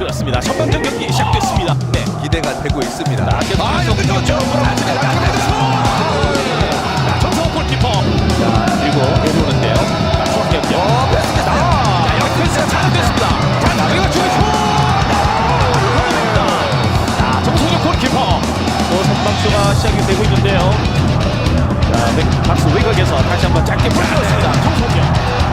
그렇습니다. 전반전 경기 시작됐습니다. 네. 기대가 되고 있습니다. 계속 아, 계속 여기 뛰었죠. 자, 정성호 골키퍼. 자, 그리고 내려오는데요. 연결. 어, 패스가 자, 패스가 잘됐습니다. 자, 나리가 중에 슛! 들어갑니다. 자, 정성호 골키퍼. 또 선방쇼가 시작이 되고 있는데요. 자, 네, 박스 외곽에서 다시 한번 짧게 보여줬습니다. 정성호.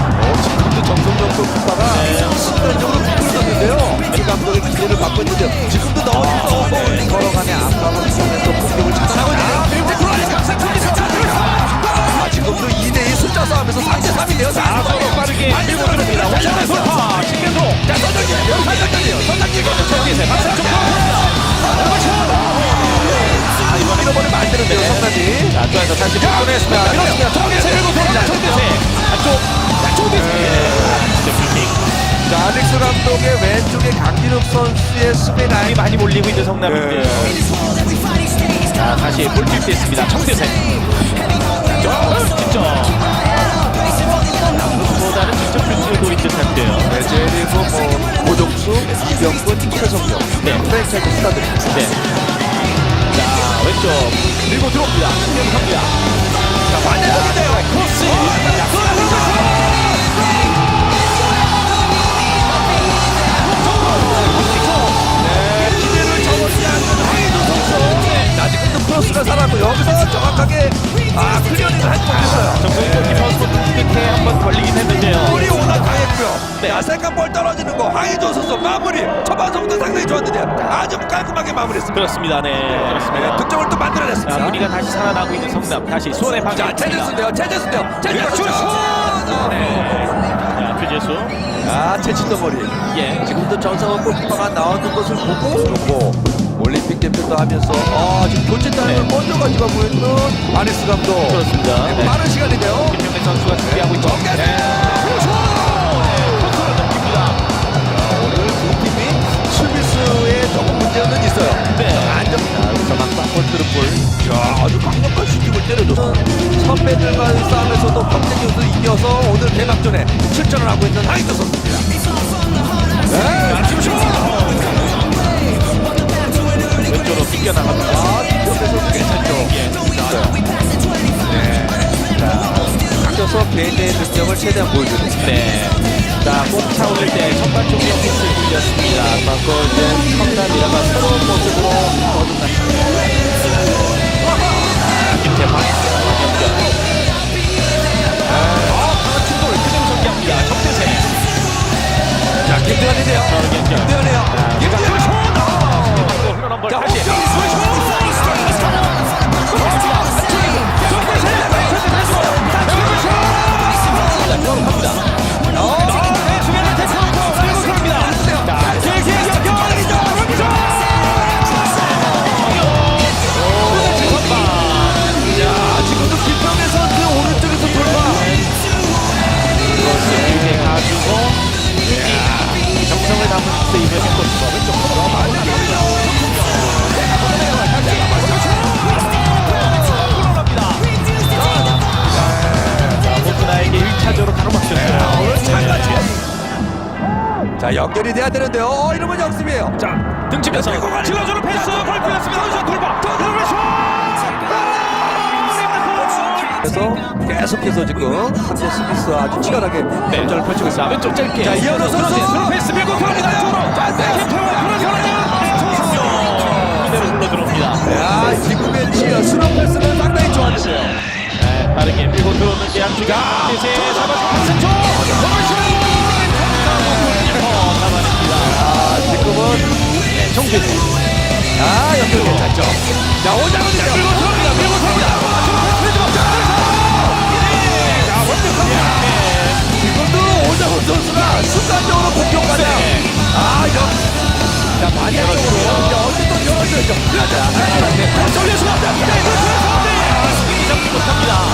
자, 선장님, 선장님이요. 선장님. 저기에서 박스 쪽 아, 이번 잃어버리면 안 되는데요, 선장님. 자, 안쪽에서 다시 보냈습니다. 밀었습니다. 정대세 밀고 들어옵니다. 정대세. 안쪽. 자, 정대세. 네. 자, 아렉스 감독의 왼쪽에 강진욱 선수의 수비 이 라인. 많이 몰리고 있는 성남인데요. 자, 다시 볼필 됐습니다. 정대세. 자, 직접. 이병근, 최성용. 네. 프랜차이즈 스타들입니다. 네. 자, 왼쪽 밀고 들어옵니다. 신경합니다. 자, 반대쪽인데요. 크로스. 자, 네, 기대를 저버리지 않는 하이도 선수. 자, 지금도 크로스가 살았고 여기서 정확하게 아 클리어링을 하지 못했어요. 정성희 네. 자, 세컨 볼 떨어지는 거 하이도 선수 마무리. 초반서부터 상당히 좋았는데 아주 깔끔하게 마무리했습니다. 그렇습니다. 네. 네, 그렇습니다. 득점을 또 자, 만들어냈습니다. 분위기가 다시 살아나고 있는 성남. 다시 손에 방해. 자, 체제수인데요, 체제수인데요, 체제수. 네. 자, 표재수. 아, 체치도 머리. 예. 지금도 전상원 골키퍼가 나오는 것을 보고 보고 올림픽 대표도 하면서 아 지금 교체 타임을 네. 먼저 가져가고 있는 아네스 감독 그렇습니다. 네, 네. 빠른 시간인데요 김명래 선수가 준비하고 있죠. 네. 선배들과의 싸움에서도 박재경도 이겨서 오늘 개막전에 출전을 하고 있는 하이드 선수입니다 네. 왼쪽으로 튕겨나갑니다. 아, 옆에서도 괜찮죠. 네. 자, 깎여서 개인의 능력을 최대한 보여주는. 네. 자, 꼭 차올릴 때 선발 쪽에 pit을 굴렸습니다. 바꿔 이제 성남이라가 새로운 모습으로 장가지. 자, 연결이 돼야 되는데요. 어, 이러면 역습이에요. 자, 등치면서 질러주는 패스 골 피했습니다. 여기서 돌파. 돌파 그래서 계속해서 지금 현재 스미스 아주 치열하게 네. 전전을 펼치고 있습니다. 왼쪽 짧게. 자, 이현우 선수. 패스 밀고 들어갑니다. 안쪽으로. 자, 김태원. 그대로 흘러 들어옵니다. 야, 지금의 치어 스루 패스는 상당히 좋았는데요. 네, 빠르게 밀고 들어오는 양주가 대세 잡아주고 패스 쪽. 잡아냅니다. 아, 지금은 정진. 아, 연결 괜찮죠. 자, 오장훈이죠. 밀고 들어옵니다. 밀고 들어옵니다. 지금도 오장훈 선수가 순간적으로 공격하자. 네. 아, 이거. 자, 반대쪽으로. 이제 어쨌든 열어줘야죠. 그렇죠. 돌려서 왔다. 네, 그렇죠. 네. 수비 잡지 못합니다.